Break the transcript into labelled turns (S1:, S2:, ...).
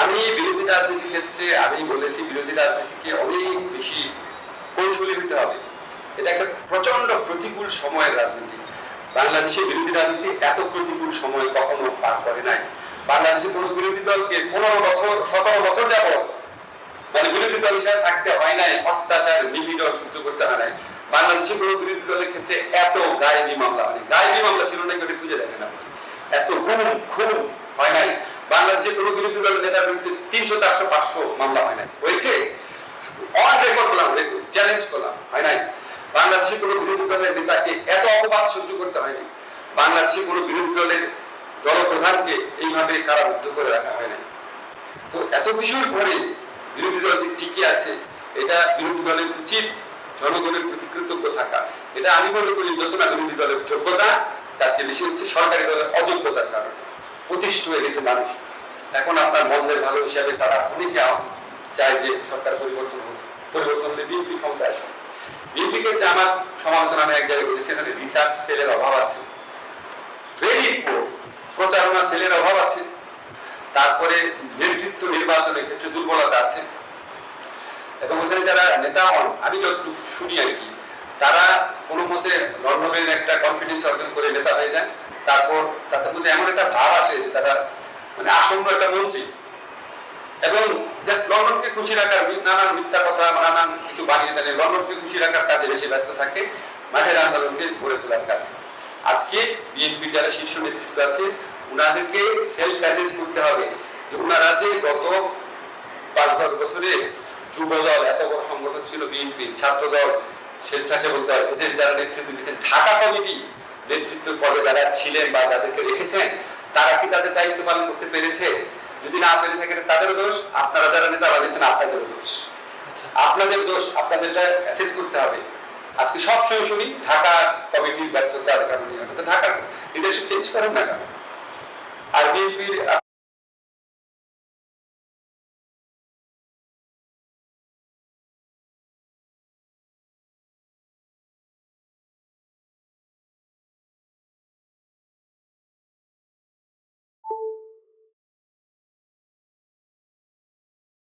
S1: আমি বিরোধী রাজনীতির ক্ষেত্রে, আমি বলেছি বিরোধী রাজনীতিকে অনেক বেশি কৌশলী হতে হবে। এটা একটা প্রচণ্ড প্রতিকূল সময়ের রাজনীতি। বাংলাদেশে বিরোধী রাজনীতি এত প্রতিকূল সময় কখনো পার করে নাই। বাংলাদেশে কোনো বিরোধী দলকে পনেরো বছর, সতেরো বছর যাবত মানে বিরোধী দল হিসাবে থাকতে হয় নাই, অত্যাচার, নিপীড়ন সহ্য করতে হয় নাই। বাংলাদেশে কোনো বিরোধী দলের ক্ষেত্রে এত গায়েবী মামলা হয়নি। গায়েবী মামলা ছিল না কেউ খুঁজে দেখেন আপনি। এত গুম, খুন হয় নাই। বাংলাদেশে কোনো বিরোধী দলের নেতার বিরুদ্ধে তিনশো, চারশো, পাঁচশো মামলা হয় নাই। হয়েছে? অন রেকর্ড করলাম চ্যালেঞ্জ করলাম হয় নাই? কোনো বিরোধী দলের নেতাকে এত অপবাদ সহ্য করতে হয়নি। কোনো বিরোধী দলের দলপ্রধানকে এইভাবে কারাবদ্ধ করে রাখা হয় নাই। তো এত কিছুর পরে বিরোধী দল টিকে আছে, এটা বিরোধী দলের উচিত জনগণের প্রতি কৃতজ্ঞ থাকা। এটা আমি মনে করি যত না বিরোধী দলের যোগ্যতা, তার চেয়ে বেশি হচ্ছে সরকারি দলের অযোগ্যতার কারণে। প্রতিষ্ঠ হয়ে গেছে মানুষ। এখন আপনার মন্দের ভালো হিসাবে তারা অনেকে চায় যে সরকার পরিবর্তন হোক, পরিবর্তন হলে বিএনপি ক্ষমতায় আসুক। বিএনপি ক্ষেত্রে আমার সমালোচনা আমি এক জায়গায় বলেছি, এখানে রিসার্চ সেলের অভাব আছে। ভেরি প্রচারণা সেলের অভাব আছে। তারপরে নেতৃত্ব নির্বাচনের ক্ষেত্রে দুর্বলতা আছে। এবং ওখানে যারা নেতা হন, আমি যতটুকু শুনি আর কি, তারা কোনো মতে লন্ডনের একটা কনফিডেন্স অর্জন করে নেতা হয়ে যান। তারপর তাদের মধ্যে এমন একটা ভাব আসে যে তারা মানে আসন্ন একটা মন্ত্রী। এবং জাস্ট লন্ডনকে খুশি রাখার নানান মিথ্যা কথা, নানান কিছু বানিয়ে দেন লন্ডনকে খুশি রাখার কাজে বেশি ব্যস্ত থাকে, মাঠের আন্দোলনকে গড়ে তোলার কাছে আজকে বিএনপি যারা শীর্ষ নেতৃত্ব আছে, উনাদেরকে সেলফ প্যাসেজ করতে হবে যে ওনারা যে গত পাঁচ, দশ বছরে যুব দল এত বড় সংগঠন ছিল বিএনপি ছাত্র দল স্বেচ্ছাসেবক দল এদের যারা নেতৃত্ব দিচ্ছেন ঢাকা কমিটি নেতৃত্ব পদে যারা ছিলেন বা যাদেরকে রেখেছেন তারা কি তাদের দায়িত্ব পালন করতে পেরেছে? যদি না পেরে থাকে তাদেরও দোষ। আপনারা যারা নেতা বানিয়েছেন আপনাদেরও দোষ। আপনাদের দোষ আপনাদেরটা অ্যাসেস করতে হবে। আজকে সব সময় শুনি ঢাকা কমিটির ব্যর্থতার কারণে ঢাকা ঢাকার লিডারশিপ চেঞ্জ করেন না কেন? আর বিএনপির